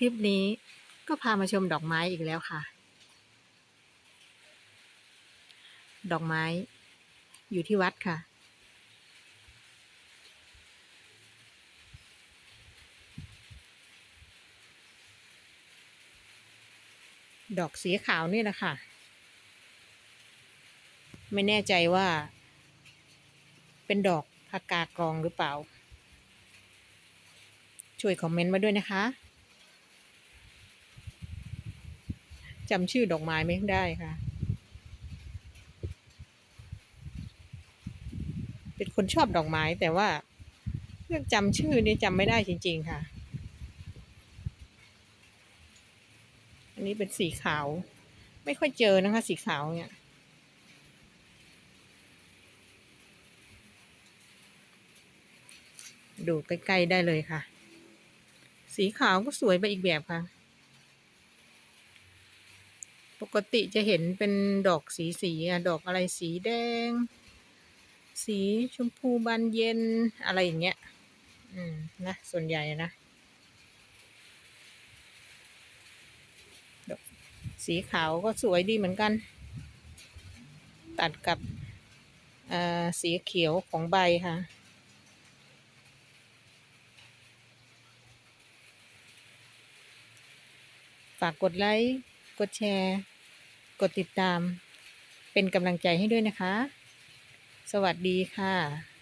คลิปนี้ก็พามาชมดอกไม้อีกแล้วค่ะ ดอกไม้ อยู่ที่วัดค่ะ ดอกสีขาวนี่แหละค่ะ ไม่แน่ใจว่า เป็นดอกพากากรองหรือเปล่า ช่วยคอมเมนต์มาด้วยนะคะ จำชื่อดอกไม้ไม่ได้ค่ะ เป็นคนชอบดอกไม้แต่ว่า เรื่องจำชื่อนี่จำไม่ได้จริง ๆ ค่ะ อันนี้เป็นสีขาว ไม่ค่อยเจอนะคะ สีขาวเนี่ยดูใกล้ ๆ ได้เลยค่ะ สีขาวก็สวยไปอีกแบบค่ะ ปกติจะเห็นเป็นดอกสีสีอะดอกอะไรสีแดง สีชมพูบานเย็นอะไรอย่างเงี้ย อืมนะส่วนใหญ่นะดอกสีขาวก็สวยดีเหมือนกัน ตัดกับสีเขียวของใบค่ะฝากกดไลค์ กดแชร์ กดติดตามเป็นกำลังใจให้ด้วยนะคะ สวัสดีค่ะ